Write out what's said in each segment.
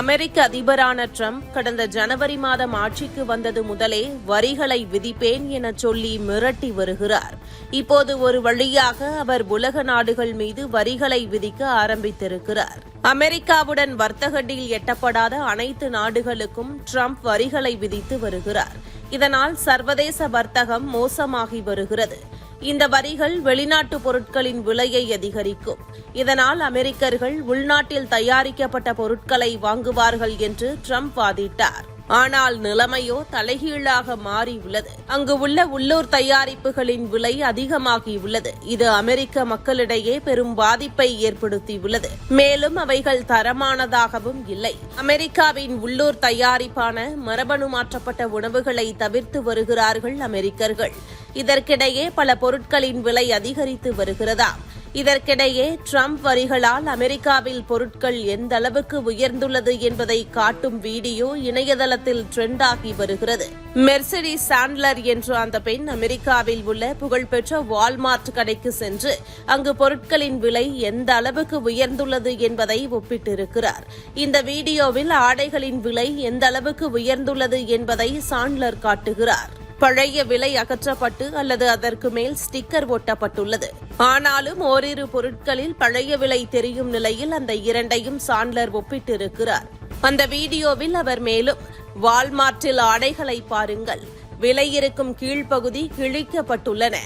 அமெரிக்க அதிபரான Trump கடந்த ஜனவரி மாதம் ஆட்சிக்கு வந்தது முதலே வரிகளை விதிப்பேன் என சொல்லி மிரட்டி வருகிறார். இப்போது ஒரு வழியாக அவர் உலக நாடுகள் மீது வரிகளை விதிக்க ஆரம்பித்திருக்கிறார். அமெரிக்காவுடன் வர்த்தக டீல் எட்டப்படாத அனைத்து நாடுகளுக்கும் ட்ரம்ப் வரிகளை விதித்து வருகிறார். இதனால் சர்வதேச வர்த்தகம் மோசமாகி வருகிறது. இந்த வரிகள் வெளிநாட்டு பொருட்களின் விலையை அதிகரிக்கும். இதனால் அமெரிக்கர்கள் உள்நாட்டில் தயாரிக்கப்பட்ட பொருட்களை வாங்குவார்கள் என்று ட்ரம்ப் வாதிட்டார். ஆனால் நிலைமையோ தலைகீழாக மாறியுள்ளது. அங்கு உள்ள உள்ளூர் தயாரிப்புகளின் விலை அதிகமாகியுள்ளது. இது அமெரிக்க மக்களிடையே பெரும் பாதிப்பை ஏற்படுத்தியுள்ளது. மேலும் அவைகள் தரமானதாகவும் இல்லை. அமெரிக்காவின் உள்ளூர் தயாரிப்பான மரபணு மாற்றப்பட்ட உணவுகளை தவிர்த்து வருகிறார்கள் அமெரிக்கர்கள். இதற்கிடையே பல பொருட்களின் விலை அதிகரித்து வருகிறதாம் இதற்கிடையே ட்ரம்ப் வரிகளால் அமெரிக்காவில் பொருட்கள் எந்த அளவுக்கு உயர்ந்துள்ளது என்பதை காட்டும் வீடியோ இணையதளத்தில் ட்ரெண்ட் ஆகி வருகிறது. மெர்சடி சாண்ட்லர் என்ற அந்த பெண் அமெரிக்காவில் உள்ள புகழ்பெற்ற வால்மார்ட் கடைக்கு சென்று அங்கு பொருட்களின் விலை எந்த அளவுக்கு உயர்ந்துள்ளது என்பதை ஒப்பிட்டிருக்கிறார். இந்த வீடியோவில் ஆடைகளின் விலை எந்த அளவுக்கு உயர்ந்துள்ளது என்பதை சாண்ட்லர் காட்டுகிறார். பழைய விலை அகற்றப்பட்டு அல்லது அதற்கு மேல் ஸ்டிக்கர் ஒட்டப்பட்டுள்ளது. ஆனாலும் ஓரிரு பொருட்களில் பழைய விலை தெரியும் நிலையில் அந்த இரண்டையும் சாண்ட்லர் ஒப்பிட்டிருக்கிறார். அந்த வீடியோவில் அவர் மேலும் வால்மார்ட்டில் ஆடைகளை பாருங்கள். விலை இருக்கும் கீழ்ப்பகுதி கிழிக்கப்பட்டுள்ளன.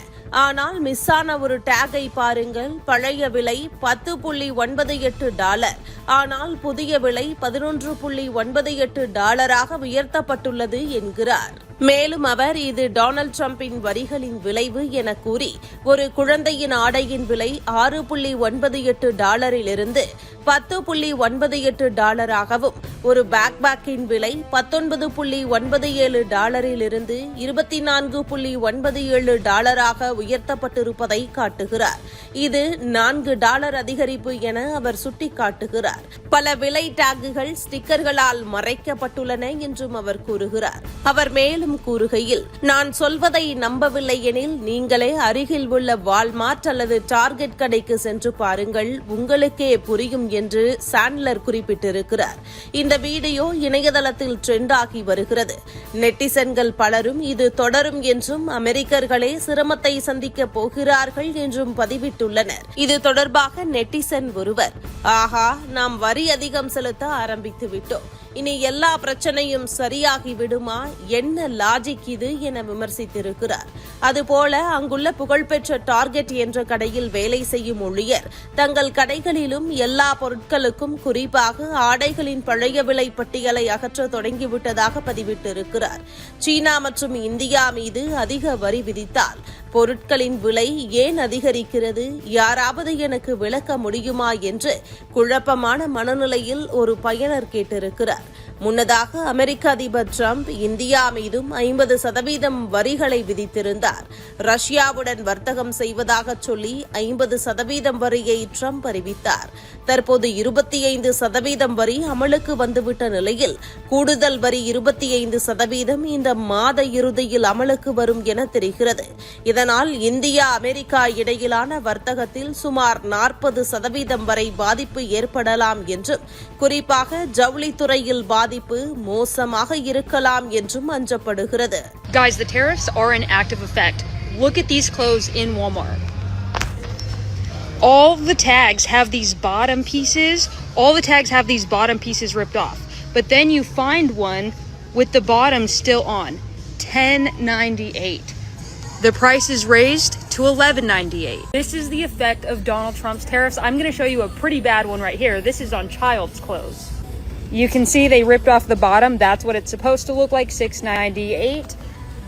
ஆனால் மிஸ் ஆன ஒரு டேகை பாருங்கள். பழைய விலை பத்து புள்ளி ஒன்பது எட்டு டாலர். ஆனால் புதிய விலை பதினொன்று புள்ளி ஒன்பது எட்டு டாலராக உயர்த்தப்பட்டுள்ளது என்கிறார். மேலும் அவர் இது டொனால்டு டிரம்பின் வரிகளின் விளைவு என கூறி ஒரு குழந்தையின் ஆடையின் விலை ஆறு புள்ளி ஒன்பது எட்டு டாலரிலிருந்து பத்து புள்ளி ஒன்பது எட்டு டாலராகவும் ஒரு பேக் பேக்கின் விலை பத்தொன்பது புள்ளி ஒன்பது ஏழு டாலரிலிருந்து இருபத்தி நான்கு புள்ளி ஒன்பது ஏழு டாலராக உயர்த்தப்பட்டிருப்பதை காட்டுகிறார். இது நான்கு டாலர் அதிகரிப்பு என அவர் சுட்டிக்காட்டுகிறார். பல விலை டாகுகள் ஸ்டிக்கர்களால் மறைக்கப்பட்டுள்ளன என்றும் அவர் கூறுகிறார். அவர் மேலும் கூறுகையில் நான் சொல்வதை நம்பவில்லை எனில் நீங்களே அருகில் உள்ள வால்மார்ட் அல்லது டார்கெட் கடைக்கு சென்று பாருங்கள் உங்களுக்கே புரியும் என்று சாண்ட்லர் குறிப்பிட்டிருக்கிறார். இந்த வீடியோ இணையதளத்தில் ட்ரெண்ட் ஆகி வருகிறது. நெட்டிசன்கள் பலரும் இது தொடரும் என்றும் அமெரிக்கர்களே சிரமத்தை சந்திக்க போகிறார்கள் என்றும் பதிவிட்டுள்ளனர். இது தொடர்பாக நெட்டிசன் ஒருவர் ஆஹா நாம் வரி அதிகம் செலுத்த ஆரம்பித்து விட்டோம் இனி எல்லா பிரச்சனையும் சரியாகி விடுமா? என்ன லாஜிக் இது என விமர்சித்திருக்கிறார். அதுபோல அங்குள்ள புகழ்பெற்ற டார்கெட் என்ற கடையில் வேலை செய்யும் ஊழியர் தங்கள் கடைகளிலும் எல்லா பொருட்களுக்கும் குறிப்பாக ஆடைகளின் பழைய விலை பட்டியலை அகற்ற தொடங்கிவிட்டதாக பதிவிட்டிருக்கிறார். சீனா மற்றும் இந்தியா மீது அதிக வரி விதித்தால் பொருட்களின் விலை ஏன் அதிகரிக்கிறது? யாராவது எனக்கு விளக்க முடியுமா? என்று குழப்பமான மனநிலையில் ஒரு பயனர் கேட்டிருக்கிறார். முன்னதாக அமெரிக்க அதிபர் டிரம்ப் இந்தியா மீதும் ஐம்பது சதவீதம் வரிகளை விதித்திருந்தார். ரஷ்யாவுடன் வர்த்தகம் செய்வதாக சொல்லி ஐம்பது சதவீதம் வரியை டிரம்ப் அறிவித்தார். தற்போது இருபத்தி ஐந்து சதவீதம் வரி அமலுக்கு வந்துவிட்ட நிலையில் கூடுதல் வரி இருபத்தி ஐந்து சதவீதம் இந்த மாத இறுதியில் அமலுக்கு வரும் என தெரிகிறது. இதனால் இந்தியா அமெரிக்கா இடையிலான வர்த்தகத்தில் சுமார் நாற்பது சதவீதம் வரை பாதிப்பு ஏற்படலாம் என்றும் குறிப்பாக ஜவுளித்துறையில் பாதிப்பு மோசமாக இருக்கலாம் என்றும் அஞ்சப்படுகிறது Guys, the tariffs are in active effect. Look at these clothes in Walmart. All the tags have these bottom pieces. All the tags have these bottom pieces ripped off. But then you find one with the bottom still on. 1098. The price is raised to 1198. This is the effect of Donald Trump's tariffs. I'm going to show you a pretty bad one right here. This is on child's clothes. You can see they ripped off the bottom. That's what it's supposed to look like, 698.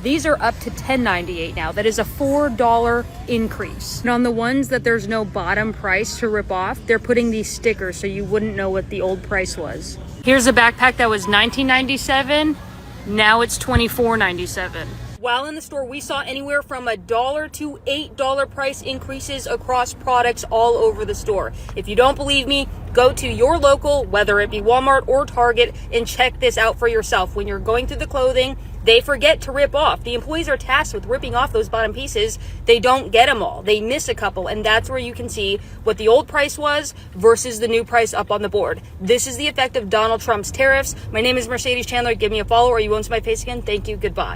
These are up to 1098 now. That is a $4 increase. And on the ones that there's no bottom price to rip off, they're putting these stickers so you wouldn't know what the old price was. Here's a backpack that was 1997. Now it's 24.97. While in the store, we saw anywhere from a dollar to eight dollar price increases across products all over the store. If you don't believe me, go to your local, whether it be Walmart or Target, and check this out for yourself. When you're going through the clothing, they forget to rip off. The employees are tasked with ripping off those bottom pieces. They don't get them all. They miss a couple, and that's where you can see what the old price was versus the new price up on the board. This is the effect of Donald Trump's tariffs. My name is Mercedes Chandler. Give me a follow, or you won't see my face again. Thank you. Goodbye.